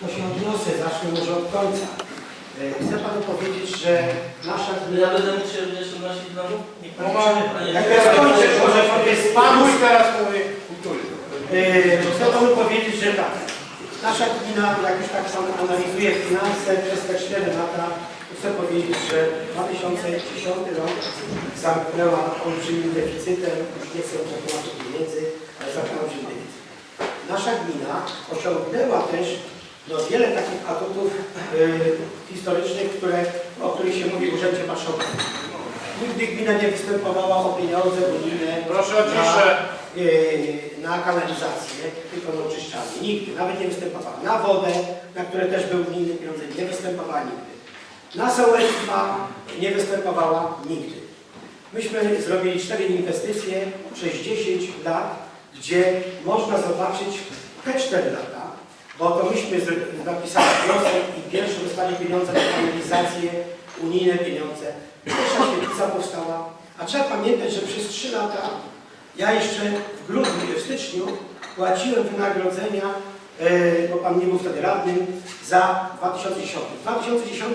To się odniosę, zacznę może od końca. E, Chcę Panu powiedzieć, że nasza Ja gmina... będę mógł się również odnosić znowu? Niech Pan Moment. Panie Jak ja skończę, może powiedz Pan Panu... mój teraz mówi kultury. E, Chcę Panu powiedzieć, że tak. Nasza gmina, jak już tak samo analizuje finanse przez te 4 lata, to chcę powiedzieć, że 2010 rok zamknęła olbrzymim deficytem, już nie chcę przekonać pieniędzy, ale zamknęła olbrzymim. Nasza gmina osiągnęła też no, wiele takich atutów y, historycznych, które, o których się mówi w Urzędzie Marszałkowym. Nigdy gmina nie występowała o pieniądze unijne Proszę o ciszę. na, y, na kanalizację, tylko na oczyszczalnię. Nigdy, nawet nie występowała. Na wodę, na które też były unijne pieniądze, nie występowała nigdy. Na sołectwa nie występowała nigdy. Myśmy zrobili cztery inwestycje przez 10 lat, gdzie można zobaczyć te 4 lata, bo to myśmy napisali wniosek i pierwsze dostali pieniądze na kanalizację, unijne pieniądze. Pierwsza świetlica powstała, a trzeba pamiętać, że przez 3 lata ja jeszcze w grudniu, w styczniu płaciłem wynagrodzenia, e, bo pan nie był wtedy radnym, za 2010. W 2010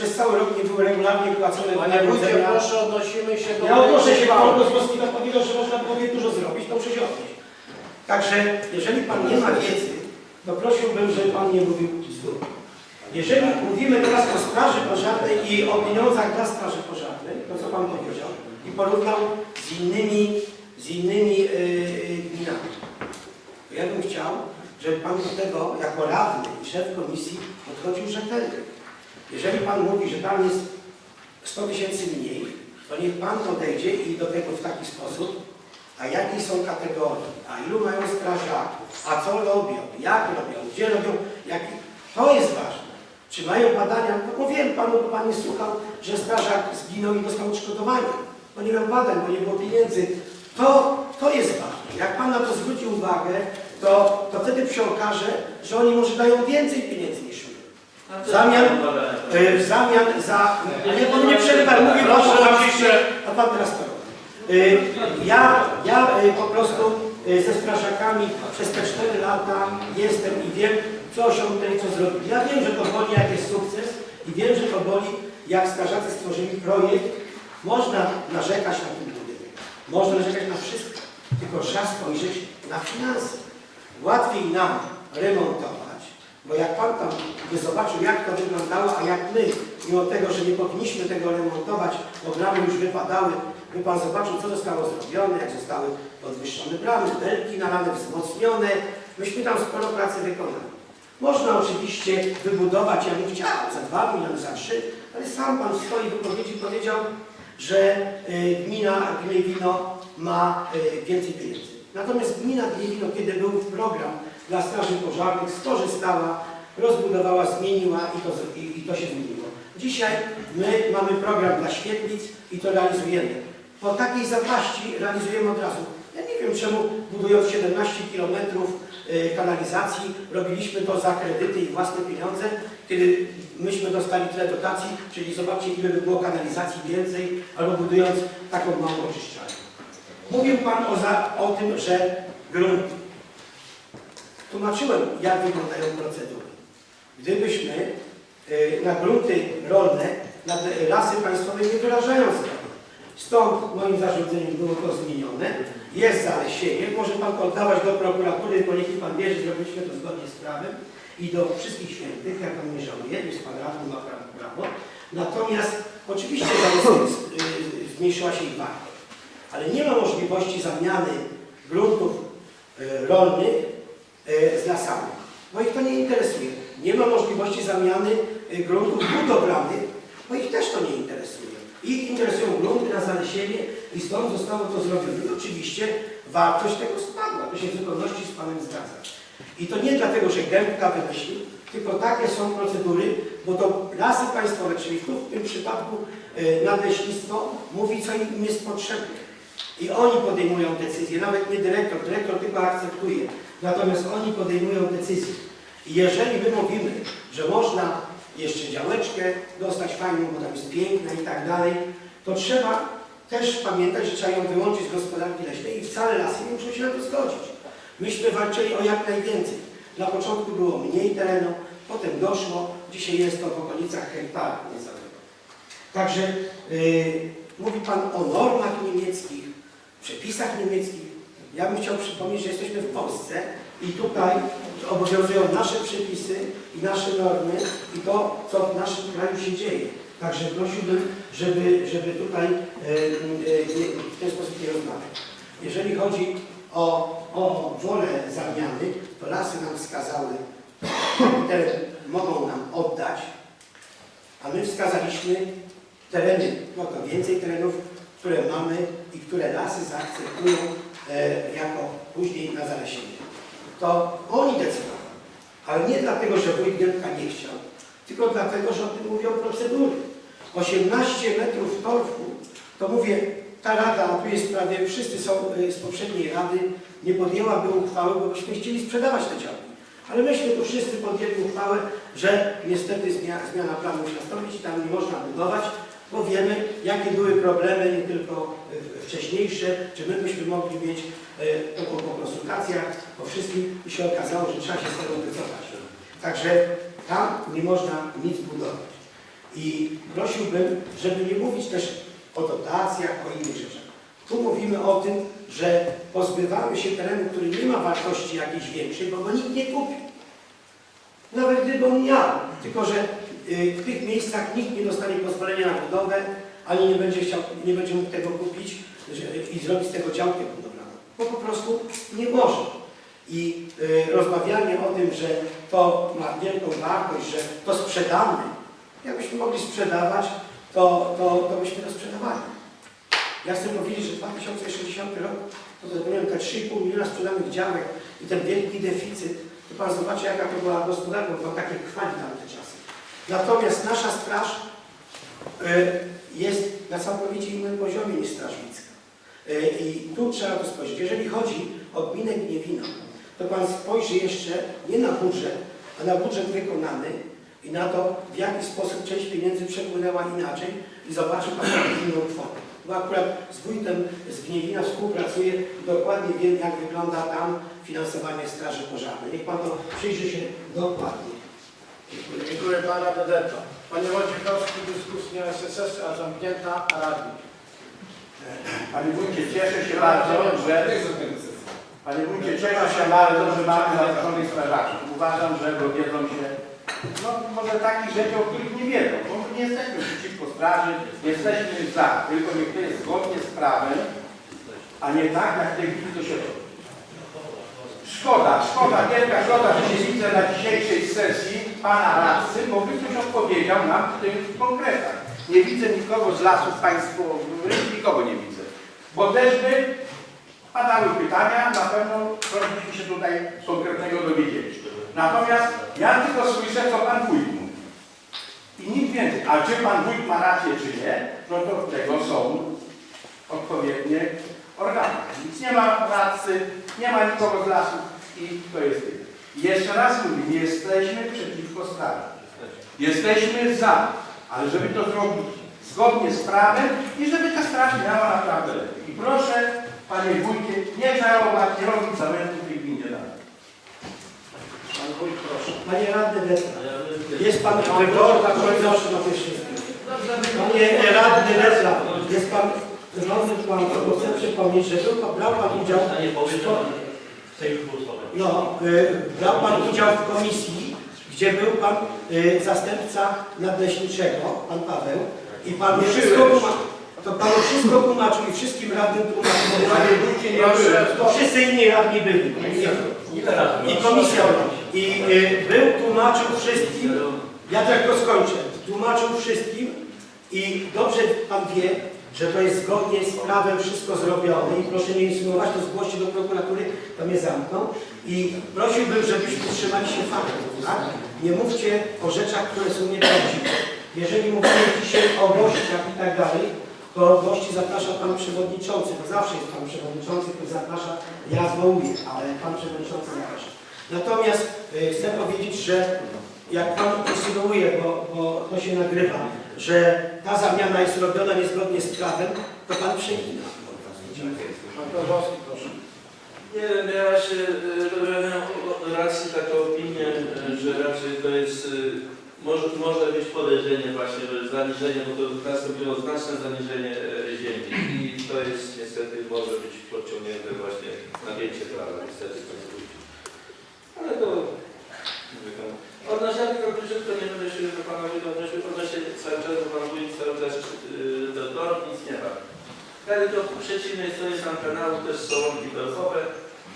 przez cały rok nie były regularnie płacone Panie Wójcie, proszę odnosimy się do... Ja odnoszę się Pan do Złotnika powiedział, że można było dużo zrobić, to muszę się odnieść. Także jeżeli Pan nie ma wiedzy, to prosiłbym, żeby Pan nie mówił bzdur. Jeżeli mówimy teraz o straży pożarnej i o pieniądzach dla straży pożarnej, to co Pan powiedział, i porównał z innymi, z innymi yy, gminami, to ja bym chciał, żeby Pan do tego, jako radny i szef komisji, podchodził rzetelnie. Jeżeli Pan mówi, że tam jest 100 tysięcy mniej, to niech Pan podejdzie i do tego w taki sposób, a jakie są kategorie, a ilu mają strażaków, a co robią, jak robią, gdzie robią, jak... to jest ważne. Czy mają badania? No mówiłem Panu, bo Pan nie słuchał, że strażak zginął i dostał odszkodowanie, bo nie miał badań, bo nie było pieniędzy. To, to jest ważne. Jak Pan na to zwróci uwagę, to, to wtedy się okaże, że oni może dają więcej pieniędzy niż my. W e, w zamian za... Nie, pan nie przerywa, mówię Proszę a Pan teraz to robi. E, Ja, ja e, po prostu ze strażakami przez te 4 lata jestem i wiem, co osiągnęli, co zrobili. Ja wiem, że to boli, jak jest sukces i wiem, że to boli, jak strażacy stworzyli projekt. Można narzekać na ten budynek, można narzekać na wszystko, tylko trzeba spojrzeć na finanse. Łatwiej nam remontować, bo jak Pan tam by zobaczył, jak to wyglądało, a jak my, mimo tego, że nie powinniśmy tego remontować, bo bramy już wypadały, by Pan zobaczył, co zostało zrobione, jak zostały podwyższone bramy, belki nalane, wzmocnione. Myśmy tam sporo pracy wykonali. Można oczywiście wybudować, ja bym chciał, za dwa miliony, za trzy, ale sam Pan w swojej wypowiedzi powiedział, że y, gmina Gnejwino ma y, więcej pieniędzy. Natomiast gmina Gnejwino, kiedy był program dla straży pożarnych, skorzystała, rozbudowała, zmieniła i to, i, i to się zmieniło. Dzisiaj my mamy program dla świetlic i to realizujemy. Po takiej zapaści realizujemy od razu. Ja nie wiem czemu budując 17 kilometrów y, kanalizacji robiliśmy to za kredyty i własne pieniądze, kiedy myśmy dostali tyle dotacji, czyli zobaczcie ile by było kanalizacji więcej, albo budując taką małą oczyszczalnię. Mówił Pan o, za, o tym, że grunty. Tłumaczyłem, jak wyglądają procedury. Gdybyśmy y, na grunty rolne, na te lasy państwowe nie wyrażają zgody. Stąd moim zarządzeniem było to zmienione. Jest zalesienie, może Pan to oddawać do prokuratury, bo niech Pan wie, że zrobiliśmy to zgodnie z prawem i do wszystkich świętych, jak Pan nie żałuje, jest Pan radny, ma Pan prawo. Natomiast oczywiście y, zmniejszyła się ich wartość, ale nie ma możliwości zamiany gruntów y, rolnych y, z lasami, bo ich to nie interesuje. Nie ma możliwości zamiany y, gruntów budowlanych, bo ich też to nie interesuje. Ich interesują grunty na zalesienie i stąd zostało to zrobione. I oczywiście wartość tego spadła. To się w zupełności z Panem zgadza. I to nie dlatego, że Gębka wymyślił, tylko takie są procedury, bo to lasy państwowe, czyli w tym przypadku y, nadleśnictwo, mówi, co im jest potrzebne. I oni podejmują decyzje, nawet nie dyrektor, dyrektor tylko akceptuje. Natomiast oni podejmują decyzje. I jeżeli my mówimy, że można jeszcze działeczkę dostać fajną, bo tam jest piękna i tak dalej, to trzeba też pamiętać, że trzeba ją wyłączyć z gospodarki leśnej i wcale lasy nie muszą się na to zgodzić. Myśmy walczyli o jak najwięcej. Na początku było mniej terenu, potem doszło, dzisiaj jest to w okolicach hektara niecałego. Także y, mówi Pan o normach niemieckich, przepisach niemieckich. Ja bym chciał przypomnieć, że jesteśmy w Polsce i tutaj obowiązują nasze przepisy i nasze normy i to, co w naszym kraju się dzieje. Także prosiłbym, żeby, żeby tutaj e, e, w ten sposób nie rozmawiać. Jeżeli chodzi o, o wolę zamiany, to lasy nam wskazały, teren mogą nam oddać, a my wskazaliśmy tereny, no to więcej terenów, które mamy i które lasy zaakceptują jako później na zalesienie. To oni decydowali, ale nie dlatego, że wójt Gielka nie chciał, tylko dlatego, że o tym mówią procedury. 18 metrów torfu, to mówię, ta rada, a tu jest prawie wszyscy są y, z poprzedniej rady, nie podjęłaby uchwały, bo byśmy chcieli sprzedawać te działki. Ale myśmy tu wszyscy podjęli uchwałę, że niestety zmiana, zmiana planu musi nastąpić tam nie można budować, bo wiemy, jakie były problemy, nie tylko y, wcześniejsze, czy my byśmy mogli mieć y, to po, konsultacjach, po wszystkim i się okazało, że trzeba się z tego wycofać. Także tam nie można nic budować. I prosiłbym, żeby nie mówić też o dotacjach, o innych rzeczach. Tu mówimy o tym, że pozbywamy się terenu, który nie ma wartości jakiejś większej, bo go nikt nie kupi. Nawet gdyby on miał, tylko że w tych miejscach nikt nie dostanie pozwolenia na budowę, ani nie będzie, chciał, nie będzie mógł tego kupić i zrobić z tego działkę budowlaną. Bo po prostu nie może. I y, rozmawianie o tym, że to ma wielką wartość, że to sprzedamy, jakbyśmy mogli sprzedawać, to, to, to byśmy to sprzedawali. Ja chcę powiedzieć, że 2060 rok, to zapomniałem, te 3,5 miliona sprzedanych działek i ten wielki deficyt, to Pan zobaczy, jaka to była gospodarka, bo takie chwali tamte czasy. Natomiast nasza straż y, jest na całkowicie innym poziomie niż straż miejska. Y, I tu trzeba to spojrzeć. Jeżeli chodzi o gminę Gniewino, to Pan spojrzy jeszcze nie na budżet, a na budżet wykonany i na to, w jaki sposób część pieniędzy przepłynęła inaczej i zobaczy Pan inną kwotę. Bo akurat z wójtem z Gniewina współpracuję i dokładnie wiem, jak wygląda tam finansowanie Straży Pożarnej. Niech Pan to przyjrzy się dokładnie. Dziękuję. Pana Dedeta. Panie Wojciechowski, dyskusja SSS, a zamknięta, radni. Panie Wójcie, cieszę się bardzo, że... Panie Wójcie, cieszę się bardzo, że mamy zatrudnionych strażaków. Uważam, że dowiedzą się, no może takich rzeczy, o których nie wiedzą. Bo my nie jesteśmy przeciwko straży, jesteśmy za, tylko niech to jest zgodnie z prawem, a nie tak, jak w tej chwili to się robi. Szkoda, szkoda, wielka szkoda, że nie widzę na dzisiejszej sesji pana radcy, bo by ktoś odpowiedział nam w tych konkretach. Nie widzę nikogo z lasów państwowych, nikogo nie widzę. Bo też by padały pytania, na pewno byśmy się tutaj konkretnego dowiedzieli. Natomiast ja tylko słyszę, co pan wójt mówi. I nic więcej. A czy pan wójt ma rację, czy nie, no to tego są odpowiednie organy. Nic nie ma radcy, nie ma nikogo z lasów i to jest tyle. I Jeszcze raz mówię, nie jesteśmy przeciwko straży. Jesteśmy za, ale żeby to zrobić zgodnie z prawem i żeby ta straż miała naprawdę lepiej. I proszę, panie wójcie, nie żałować, nie robić zamętu w tej gminie dalej. Pan Wójt, proszę. Panie Radny Detta, jest Pan tak proszę na Panie Radny Detta, jest Pan rządny Pan, bo chcę przypomnieć, że był, brał Pan udział w, no, y, brał Pan udział w komisji, gdzie był Pan y, zastępca nadleśniczego, Pan Paweł, i Pan wszystko tłumaczył. To Panu wszystko tłumaczył i wszystkim radnym tłumaczył. To wszyscy inni radni byli. I komisja. I y, był, tłumaczył wszystkim, ja tylko skończę, tłumaczył wszystkim i dobrze Pan wie, że to jest zgodnie z prawem wszystko zrobione i proszę nie insynuować, to zgłoście do prokuratury, to mnie zamkną i prosiłbym, żebyśmy trzymali się faktów, tak? Nie mówcie o rzeczach, które są nieprawdziwe. Jeżeli mówimy dzisiaj o gościach i tak dalej, to gości zaprasza Pan Przewodniczący, bo zawsze jest Pan Przewodniczący, który zaprasza, ja zwołuję, ale Pan Przewodniczący zaprasza. Natomiast y, chcę powiedzieć, że jak Pan insynuuje, bo, bo to się nagrywa, że ta zamiana jest robiona niezgodnie z prawem, to Pan przegina. Pan Kozłowski, proszę. Nie wiem, miała się e, racji taka opinia, e, że raczej to jest, e, może, może być podejrzenie właśnie, że zaniżenie, bo to nastąpiło znaczne zaniżenie e, ziemi i to jest niestety może być podciągnięte właśnie napięcie prawa, niestety to jest ludzi. Ale to Odnośnie tego króciutko nie będę się do Pana odnosił, odnośnie cały czas, bo Pan mówi cały czas do tor, nic nie ma. Ale to po przeciwnej stronie sam kanału też są łąki belkowe.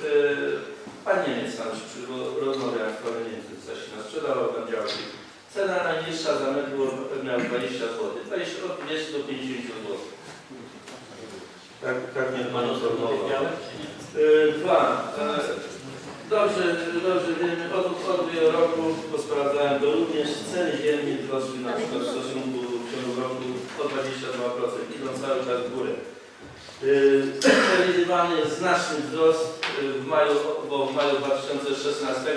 Yy, Pan Niemiec tam przy- bo rozmawiałem z Panem Niemcem, coś nas sprzedawał, tam działki. Cena najniższa za metr miała 20 zł, 20 od 20 do 50 zł. Tak, tak nie Pan informował. Yy, Dwa. Dobrze, dobrze wiemy, od, wielu roku posprawdzałem to również ceny ziemi wzrosły na przykład w stosunku w ciągu roku o 22%, idą cały czas w górę. Przewidywany jest znaczny wzrost yy, w maju, bo w maju 2016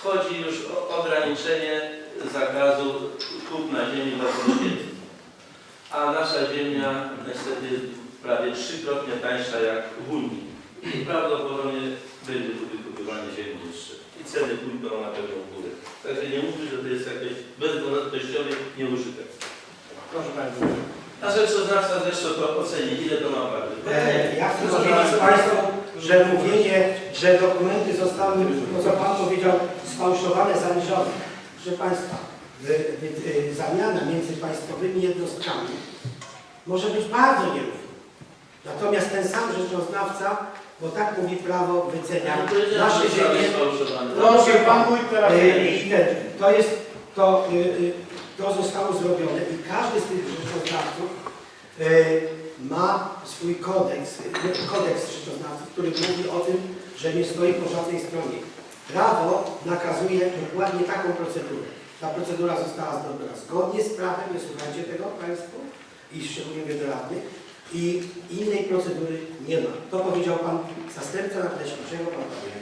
wchodzi już o- ograniczenie zakazu kupna ziemi dla pośredników. A nasza ziemia niestety prawie trzykrotnie tańsza jak w Unii. I prawdopodobnie będzie wykupywanie ziemi jeszcze. I ceny pójdą na pewno w górę. Także nie mówię, że to jest jakiś bezwartościowy nieużytek. Proszę Wójcie. A rzeczoznawca zresztą to oceni, ile to ma warty. E, Ja chcę powiedzieć Państwu, że mówienie, że dokumenty zostały, to co Pan powiedział, sfałszowane, zaniżone. Proszę Państwa, y, zamiana między państwowymi jednostkami może być bardzo nierówna. Natomiast ten sam rzeczoznawca, bo tak mówi prawo, wycenia nasze ziemie, Proszę Pan Wójt teraz. Y, I ten, to jest, to, y, y, to zostało zrobione i każdy z tych rzeczoznawców ma swój kodeks, kodeks rzeczoznawców, który mówi o tym, że nie stoi po żadnej stronie. Prawo nakazuje dokładnie taką procedurę. Ta procedura została zrobiona zgodnie z prawem, nie słuchajcie tego Państwo, i szczególnie radnych, i innej procedury nie ma. To powiedział Pan zastępca nadleśniczego, Pan powie.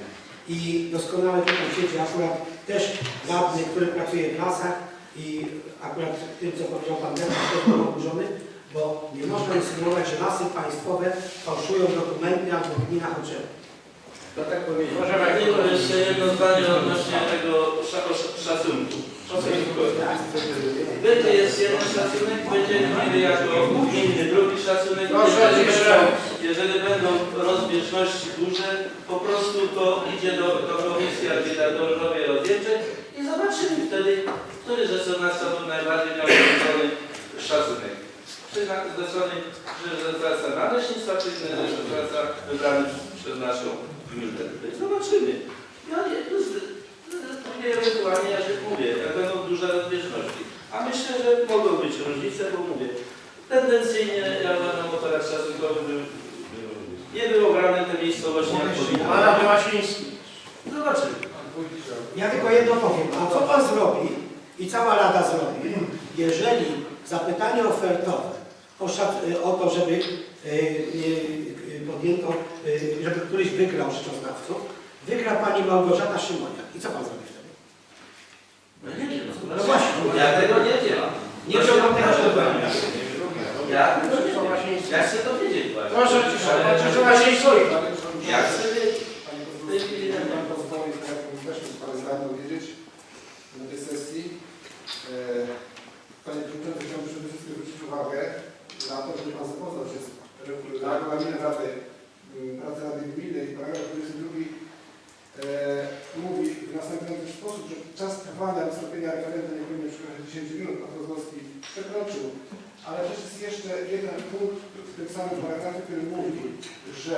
I doskonale tutaj siedzi akurat też radny, który pracuje w lasach i akurat tym, co powiedział Pan Dębek, też był oburzony, bo nie można insynuować, że lasy państwowe fałszują dokumenty albo gmina Choczewo. To tak powiedzieć. Proszę Panie Tylko jeszcze jedno zdanie odnośnie tego sza- sz- szacunku. Będzie jest jeden szacunek, będziemy mieli jako gminy drugi szacunek. Jeżeli będą- Jeżeli będą rozbieżności duże, po prostu to idzie do, do komisji arbitrażowej rozliczeń i zobaczymy wtedy, który rzeczoznawca był najbardziej miał szacunek. Czy na, ze strony rzeczoznawca naleśnictwa, czy rzeczoznawca wybrany przez naszą gminę. Zobaczymy. Ja nie, to jest, nie ewentualnie, ja się mówię, jak będą duże rozbieżności. A myślę, że mogą być różnice, bo mówię, tendencyjnie ja uważam o teraz szacunkowym, by nie było grane te miejscowości jak powinno. Pana Wyłasiński. Zobaczymy. Ja tylko jedno powiem, a co Pan zrobi i cała Rada zrobi, jeżeli zapytanie ofertowe o, szac- o to, żeby y, y, podjęto, y, żeby któryś wygrał rzeczoznawców, wygra Pani Małgorzata Szymoniak. I co Pan zrobi wtedy? No nie wiem. No właśnie. Ja tego nie wiem. Nie mam tego pytania. Ja tego nie Proszę wiem. Ja chcę to wiedzieć właśnie. Proszę ciszę. Ale- Proszę Wyłasiński. Ja chcę wiedzieć. Pan pozwoli, tak jak też parę zdań dowiedzieć na tej sesji. E, Panie Przewodniczący, chciałbym przede wszystkim zwrócić uwagę na to, żeby Pan zapoznał się z regulaminem Rady, pracy Rady Gminy i paragraf 22 e, mówi w następujący sposób, że czas trwania wystąpienia referenta nie powinien przekroczyć 10 minut, Pan Kozłowski przekroczył, ale też jest jeszcze jeden punkt w tym samym paragrafie, który mówi, że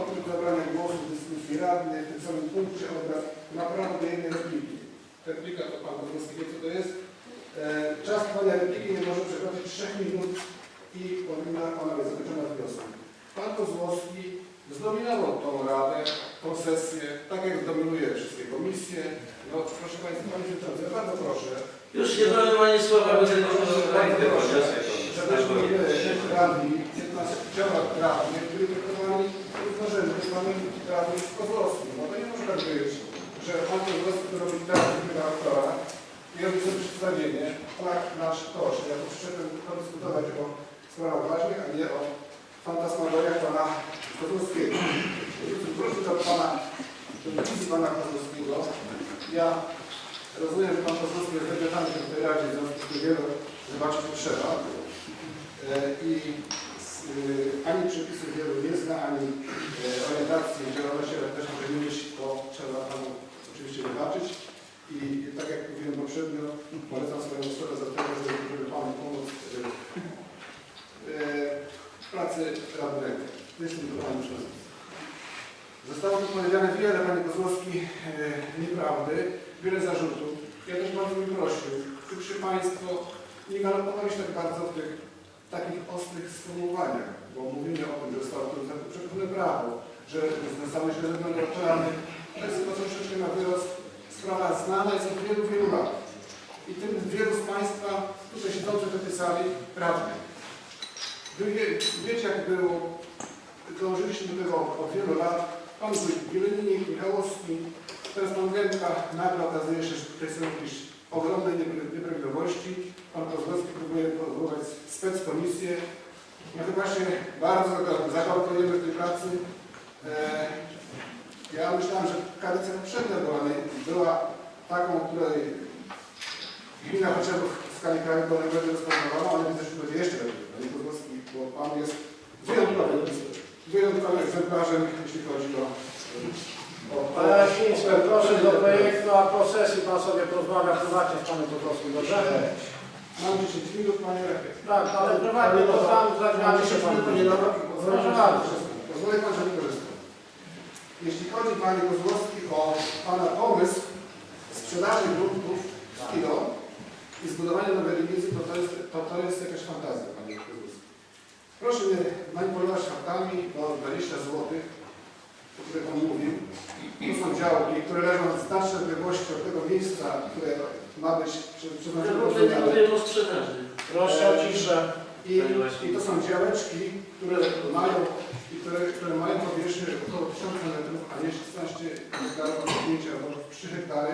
oprócz zabrania głosu w dyskusji radny w tym samym punkcie obrad ma prawo do jednej repliki. Replika to Pan Kozłowski wie, co to jest. E, czas trwania repliki nie może przekroczyć 3 minut i powinna ona być zakończona wnioskiem. Pan Kozłowski zdominował tą radę, tą sesję, tak jak dominuje wszystkie komisje. No proszę Państwa, Panie Przewodniczący, ja bardzo proszę, Już nie powiem ani słowa, bo tego bardzo proszę, żebyśmy my, radni, 15 radnych, byli traktowani równorzędnie z panem radnym Kozłowskim. No to nie może tak być, że pan Kozłowski to robi tak, jak aktora i robi sobie przedstawienie na nasz koszt. Ja tu przyszedłem podyskutować o sprawach ważnych, a nie o fantasmagoriach pana Kozłowskiego. Wróćmy do pana, do wizji pana Kozłowskiego. Ja rozumiem, że pan Kozłowski jest w tej Radzie, w związku z tym wiele zobaczyć trzeba. E, I y, ani przepisów wielu nie zna, ani e, orientacji działalności elektrycznej żeby mieć, to trzeba panu oczywiście wybaczyć. I tak jak mówiłem poprzednio, polecam swoją stronę za to, żeby, panu pomóc e, e, pracy radnego. Jestem do pani przewodniczący. Zostało tu powiedziane wiele, panie Kozłowski, e, nieprawdy, wiele zarzutów. Ja też bardzo bym prosił, gdybyście państwo nie galopowali się tak bardzo w tych takich ostrych sformułowaniach, bo mówimy o tym, że zostało to przekroczone prawo, że źle zrobione plany. To jest chyba troszeczkę na wyrost sprawa znana jest od wielu, wielu lat. I tym wielu z Państwa tutaj siedzących w tej sali radnych. Wy wie, wiecie jak było, dążyliśmy do tego od wielu lat. Pan wójt Wielenik, Michałowski, teraz pan Gębka, nagle okazuje się, że tutaj są jakieś ogromne niepra- nieprawidłowości. Pan Kozłowski próbuje powołać speckomisję. My chyba się bardzo zagalopujemy w tej pracy. E, ja myślałem, że kadencja poprzednia była, była taką, której gmina chociaż w skali krajowej będzie rozpoznawała, ale widzę, że będzie jeszcze lepiej. Bo Pan jest wyjątkowym, wyjątkowym egzemplarzem, jeśli chodzi o... o, o Panie Świński, proszę do projektu, a po sesji pan sobie pozwala prywatnie z panem Kozłowskim, dobrze? Mam 10 minut, Panie... Tak, ale prywatnie to tam za Mam drzwiami się 10 pan Panie Nowak, pozwolę, bardzo. pozwolę Pan, że wykorzystam. Jeśli chodzi Panie Kozłowski o Pana pomysł sprzedaży gruntów w kilo i zbudowania nowej linicy, to to jest, to, to jest jakaś fantazja. Proszę nie manipulować faktami o 20 zł, o których Pan mówił. Tu są działki, które leżą w znacznej odległości od tego miejsca, które ma być prze- przeznaczone do sprzedaży. Proszę o ciszę. I, I to są działeczki, które mają, i które, które mają powierzchnię około 1000 metrów, a nie 16 hektarów, albo 5 albo 3 hektary.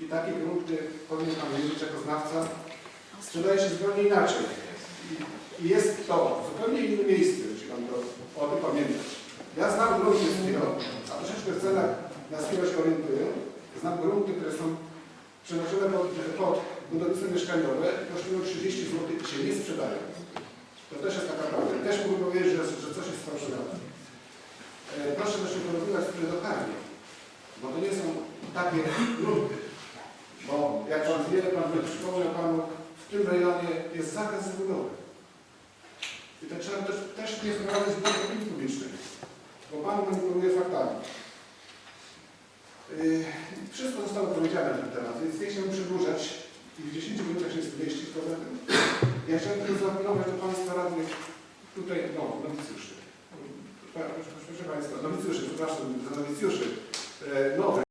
I takie grunty powinien Pan wiedzieć jako znawca. Sprzedaje się zupełnie inaczej. I jest to zupełnie innym miejscu, jeśli Pan to o tym pamiętać. Ja znam grunty z Kilo, a troszeczkę w cenach na Kilo się orientuję. Znam grunty, które są przeznaczone pod, pod budownictwo mieszkaniowe, kosztują 30 zł i się nie sprzedają. To też jest taka prawda. Też mógł powiedzieć, że, że coś jest fałszywe. E, proszę też nie porównywać z prydokami, bo to nie są takie grunty. Bo jak Pan wie, Pan przypomniał Panu, w tym rejonie jest zakaz zabudowy. I to trzeba też, też nie wprowadzać w opinii publicznej, bo Pan manipuluje faktami. Yy, Wszystko zostało powiedziane na ten temat, więc nie chciałbym przedłużać i w 10 minutach się zmieścić. Poza tym ja chciałbym tylko zaapelować do Państwa radnych tutaj, no, nowicjuszy. Proszę, Państwa, nowicjuszy, przepraszam, za nowicjuszy. E, Nowe.